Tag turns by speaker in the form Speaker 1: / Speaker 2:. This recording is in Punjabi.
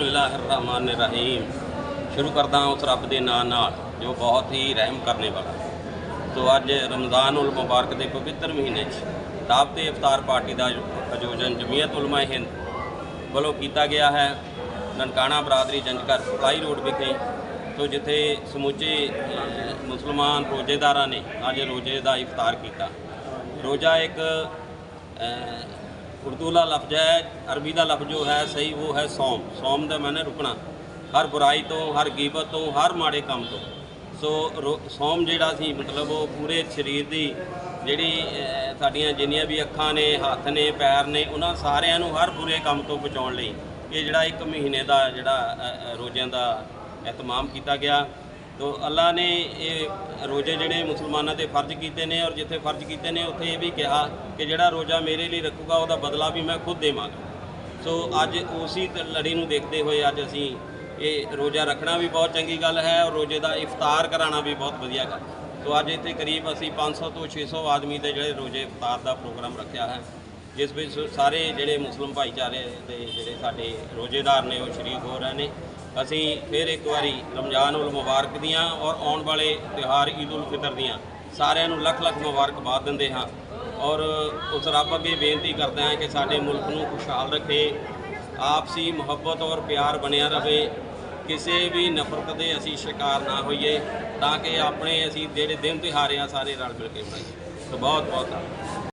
Speaker 1: ਰਹਿਮਾਨ ਰਹੀਮ ਸ਼ੁਰੂ ਕਰਦਾ ਉਸ ਰੱਬ ਦੇ ਨਾਂ ਨਾਲ, ਜੋ ਬਹੁਤ ਹੀ ਰਹਿਮ ਕਰਨੇ ਵਾਲਾ। ਸੋ ਅੱਜ ਰਮਜ਼ਾਨ ਉਲ ਮੁਬਾਰਕ ਦੇ ਪਵਿੱਤਰ ਮਹੀਨੇ 'ਚ ਦਾਵਤ ਇਫਤਾਰ ਪਾਰਟੀ ਦਾ ਆਯੋਜਨ ਜਮੀਅਤ ਉਲਮਾ ਹਿੰਦ ਵੱਲੋਂ ਕੀਤਾ ਗਿਆ ਹੈ। ਨਨਕਾਣਾ ਬਰਾਦਰੀ ਜੰਜਕਰ ਸਪਲਾਈ ਰੋਡ ਵਿਖੇ। ਸੋ ਜਿੱਥੇ ਸਮੁੱਚੇ ਮੁਸਲਮਾਨ ਰੋਜ਼ੇਦਾਰਾਂ ਨੇ ਅੱਜ ਰੋਜ਼ੇ ਦਾ ਇਫਤਾਰ ਕੀਤਾ। ਰੋਜ਼ਾ ਇੱਕ ਅਹ, ਉਰਦੂ ਦਾ ਲਫ਼ਜ਼ ਹੈ ਅਰਬੀ ਦਾ ਲਫ਼ਜ਼ ਜੋ ਹੈ ਸਹੀ ਉਹ ਹੈ ਸੌਮ। ਸੌਮ ਦਾ ਮਾਨੇ ਰੁਕਣਾ। ਹਰ ਬੁਰਾਈ ਤੋਂ ਹਰ ਗੀਬਤ ਤੋਂ ਹਰ ਮਾੜੇ ਕੰਮ ਤੋਂ। ਸੋ ਰੋ- ਸੌਮ ਜਿਹੜਾ ਸੀ ਮਤਲਬ ਉਹ ਪੂਰੇ ਸਰੀਰ ਦੀ ਜਿਹੜੀ ਸਾਡੀਆਂ ਜਿੰਨੀਆਂ ਵੀ ਅੱਖਾਂ ਨੇ ਹੱਥ ਨੇ ਪੈਰ ਨੇ ਉਹਨਾਂ ਸਾਰਿਆਂ ਨੂੰ ਹਰ ਬੁਰੇ ਕੰਮ ਤੋਂ ਬਚਾਉਣ ਲਈ ਇਹ ਜਿਹੜਾ ਇੱਕ ਮਹੀਨੇ ਦਾ ਜਿਹੜਾ ਰੋਜ਼ਿਆਂ ਦਾ ਇਤਮਾਮ ਕੀਤਾ ਗਿਆ। ਤੋ ਅੱਲਾ ਨੇ ਇਹ ਰੋਜ਼ੇ ਜਿਹੜੇ ਮੁਸਲਮਾਨਾਂ ਤੇ ਫਰਜ਼ ਕੀਤੇ ਨੇ ਔਰ ਜਿੱਥੇ ਫਰਜ਼ ਕੀਤੇ ਨੇ ਉੱਥੇ ਇਹ ਵੀ ਕਿਹਾ ਕਿ ਜਿਹੜਾ ਰੋਜ਼ਾ ਮੇਰੇ ਲਈ ਰੱਖੂਗਾ ਉਹਦਾ ਬਦਲਾ ਵੀ ਮੈਂ ਖੁਦ ਦੇਵਾਂਗਾ। ਸੋ ਅੱਜ ਉਸੇ ਲੜੀ ਨੂੰ ਦੇਖਦੇ ਹੋਏ ਅੱਜ ਅਸੀਂ ਇਹ ਰੋਜ਼ਾ ਰੱਖਣਾ ਵੀ ਬਹੁਤ ਚੰਗੀ ਗੱਲ ਹੈ ਔਰ ਰੋਜ਼ੇ ਦਾ ਇਫਤਾਰ ਕਰਾਉਣਾ ਵੀ ਬਹੁਤ ਵਧੀਆ ਗੱਲ ਸੋ ਅੱਜ ਇੱਥੇ ਕਰੀਬ ਅਸੀਂ 500 ਤੋਂ 600 ਆਦਮੀ ਦੇ ਜਿਹੜੇ ਰੋਜ਼ੇ ਇਫਤਾਰ ਦਾ ਪ੍ਰੋਗਰਾਮ ਰੱਖਿਆ ਹੈ, ਜਿਸ ਵਿੱਚ ਸਾਰੇ ਜਿਹੜੇ ਮੁਸਲਮ ਭਾਈਚਾਰੇ ਦੇ ਜਿਹੜੇ ਸਾਡੇ ਰੋਜ਼ੇਦਾਰ ਨੇ ਉਹ ਸ਼ਰੀਕ ਹੋ ਰਹੇ ਨੇ। ਅਸੀਂ ਫਿਰ ਇੱਕ ਵਾਰੀ ਰਮਜ਼ਾਨ ਉਲ ਮੁਬਾਰਕ ਦੀਆਂ ਔਰ ਆਉਣ ਵਾਲੇ ਤਿਉਹਾਰ ਈਦ ਉਲ ਫਿਤਰ ਦੀਆਂ ਸਾਰਿਆਂ ਨੂੰ ਲੱਖ ਲੱਖ ਮੁਬਾਰਕਬਾਦ ਦਿੰਦੇ ਹਾਂ। ਔਰ ਉਸ ਰੱਬ ਅੱਗੇ ਬੇਨਤੀ ਕਰਦੇ ਹਾਂ ਕਿ ਸਾਡੇ ਮੁਲਕ ਨੂੰ ਖੁਸ਼ਹਾਲ ਰੱਖੇ, ਆਪਸੀ ਮੁਹੱਬਤ ਔਰ ਪਿਆਰ ਬਣਿਆ ਰਹੇ। ਕਿਸੇ ਵੀ ਨਫ਼ਰਤ ਦੇ ਅਸੀਂ ਸ਼ਿਕਾਰ ਨਾ ਹੋਈਏ ਤਾਂ ਕਿ ਆਪਣੇ ਅਸੀਂ ਜਿਹੜੇ ਦਿਨ ਤਿਉਹਾਰ ਆ, ਸਾਰੇ ਰਲ ਮਿਲ ਕੇ ਮਨਾਈਏ। ਸੋ ਬਹੁਤ ਬਹੁਤ ਧੰਨਵਾਦ।